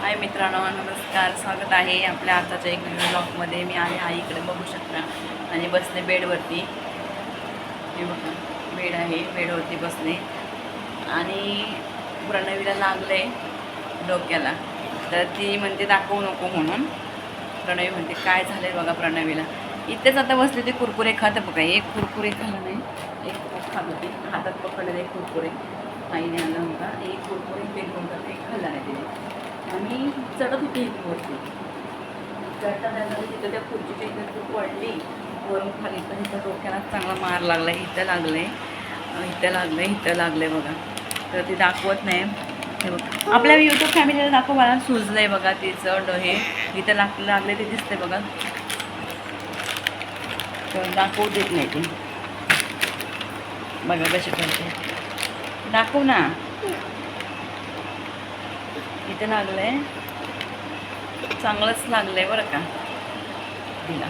हाय मित्रांनो नमस्कार. स्वागत आहे आपल्या आताच्या एक नवीन ब्लॉकमध्ये मी आहे आईकडे बघू शकता. आणि बसले बेडवरती. हे बघा बेड आहे. बेडवरती बसले. आणि प्रणवीला लागले डोक्याला. तर ती म्हणते दाखवू नको म्हणून. प्रणवी म्हणते काय झालं बघा प्रणवीला? इथेच आता बसले ते कुरकुरे खातं बघा. एक कुरकुरे खाल्लं नाही. एक खात होती. हातात पकडलेले कुरकुरे. आईने आला होता. एक कुरकुरे फेकून तर ते खाल्ला नाही तिने. आणि चढत होती वरती. चढता जाणार तिथं त्या खुर्चीच्या इथं खूप पडली वरून खाली तर इथं डोक्याला चांगला मार लागला. इथं लागले इथं लागलं इथं लागले बघा. तर ती दाखवत नाही. हे बघ. आपल्या यूट्यूब फॅमिलीला दाखव मला. सुजलंय बघा तिचं ड हे. इथं लाग लागले ते दिसते बघा. तर दाखवू देत नाही ती. बघा कशी करते दाखव ना. इथे आहे चांगलंच लागलं आहे बरं का. तिला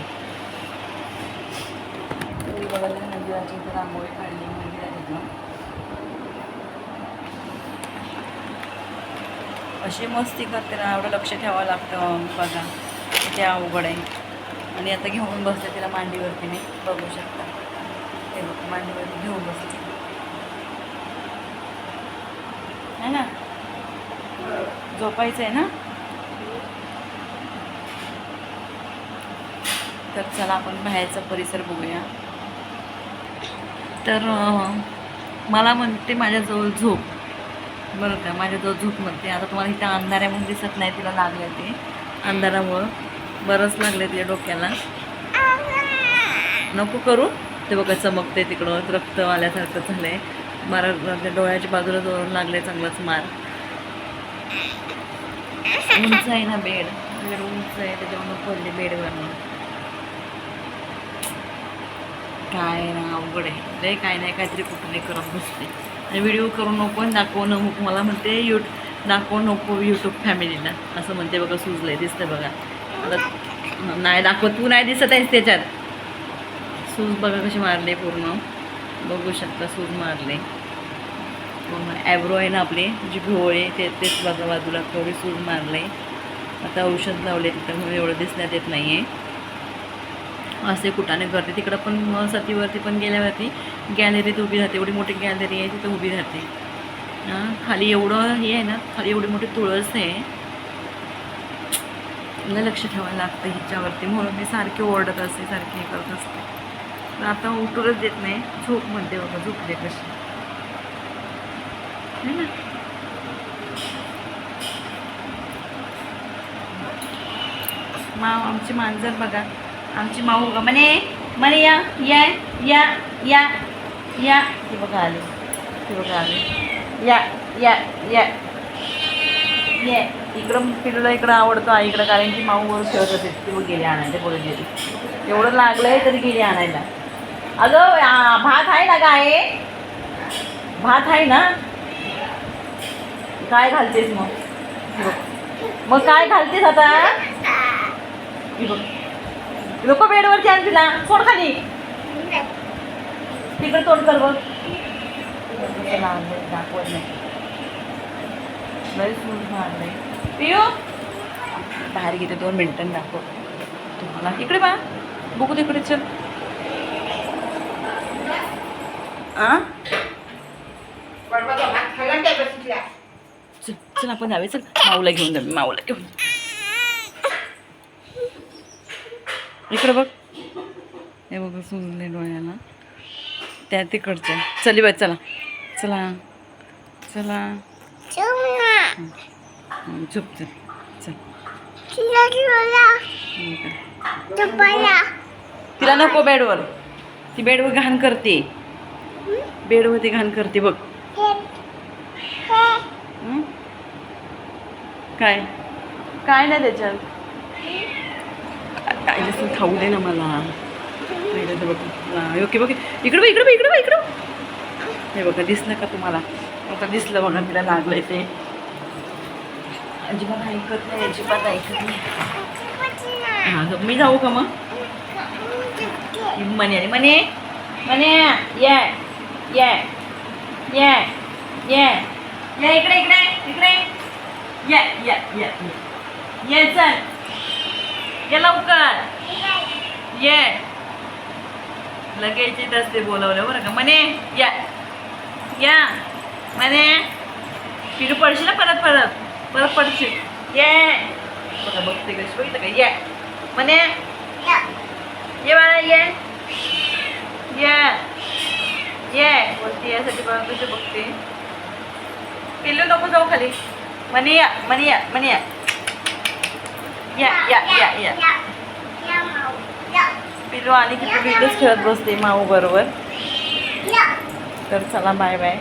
बघायला मंदिराची इथे रांगोळी काढली मंदिरात अशी मस्ती करते ना एवढं लक्ष ठेवावं लागतं बघा. किती अवघड आहे. आणि आता घेऊन बसले तिला मांडीवरती मी बघू शकता. ते मांडीवरती घेऊन बसते है ना झोपायचं आहे ना? तर चला आपण बाहेरचा परिसर बघूया. तर मला म्हणते माझ्याजवळ झोप. बरं का माझ्याजवळ झोप म्हणते. आता तुम्हाला इथं अंधाऱ्यामुळे दिसत नाही तिला लागलं ते. अंधारामुळं बरंच लागलं तिच्या डोक्याला. नको करू. ते बघा चमकते तिकडं. रक्त आल्यासारखं आहे मारा डोळ्याच्या बाजूला जोरून लागले चांगलाच मार. उंच आहे ना बेड. बेड उंच आहे त्याच्यामुळे पडले बेडवरनं काय ना अवघड आहे. लय काय नाही काहीतरी कुठं करत बसते आणि व्हिडिओ करू नको आणि दाखवू नको. मला म्हणते यू दाखवू नको यूट्यूब फॅमिलीला असं म्हणते बघा सुजलंय दिसतं बघा. नाही दाखवत तू नाही दिसत आहेस त्याच्यात. सूज बघा कशी मारले पूर्ण. बघू शकता सूज मारले. पूर्ण ॲब्रो आहे ना आपले जी भोवळे ते तेच बाजू बाजूला थोडी मारलं आहे आता औषध लावले तिथं म्हणून एवढं दिसण्यात येत नाही आहे असे कुठाने करते. तिकडं पण सतीवरती पण गेल्यावरती गॅलरीत उभी राहते. एवढी मोठी गॅलरी आहे तिथं उभी राहते. खाली एवढं हे आहे ना खाली एवढी मोठी तुळस आहे. मला लक्ष ठेवायला लागतं हिच्यावरती. म्हणून मी सारखी ओरडत असते सारखी हे करत असते. पण आता उठूनच देत नाही. झोप म्हणते बाबा झोपले कशी. है ना माव आमची मांजर बघा. आमची माऊ बघा. म्हणे म्हणे या या या या या. ते बघा आले. ते बघा आले. या या या. ये. इकडं फिरलं इकडं आवडतो आईकडं कारण की माऊ वर खेळत होते. ती मग गेली आणायला बोलत गेली. एवढं लागलंय तरी गेली आणायला. अगं भात आहे ना काय भात आहे ना? काय घालतेस मग? मग काय घालतेस आता? बघ. लोक बेडवरती आण तिला. सोड खाली. तिकडे तोंड कर बघ. दाखवत नाही लय पियू. बाहेर घेते दोन मिनटं दाखव. तुम्हाला. इकडे बा बघू तिकडे चल. आ? चल आपण जावे चल माऊला घेऊन जावे माऊला घेऊन. इकडे बघ. हे बघ सुजले डोळ्याला. त्या तिकडच्या. चली बा चला. चला. चला. झोप चल. चल. तिला नको बेडवर. ती बेडवर घाण करते. बेडवर ती घाण करते बघ हं? काय? काय नाही त्याच्यात. काय नसेल खाऊ दे ना मला. बघ. ओके बघ. इकडं बघ इकडं बघ इकडं बघ इकडं हे बघा दिसलं का तुम्हाला? आता दिसलं बघा तिला लागलंय ते. अजिबात ऐकत नाही अजिबात ऐकत नाही. हां मी जाऊ का मग? मने आली मने मने ये ये ये ये ये इकडे इकडे इकडे. ये ये ये ये. चल. ये लवकर. ये. लगेच येत असते बोलवलं बरं का. म्हणे या. या. म्हणे. पिरू पडशील ना परत परत? परत पडशील. ये. बघा बघते कशी बघितलं का? ये. म्हणे. ये बाळा ये. ये. ये. बोलते यासाठी बघा कशी बघते? पिल्लू नको जाऊ खाली. म्हणे या म्हणे या म्हणे या या या या या पिल्लू आली की पिल्लू इथेच खेळत बसते माऊ बरोबर तर चला बाय बाय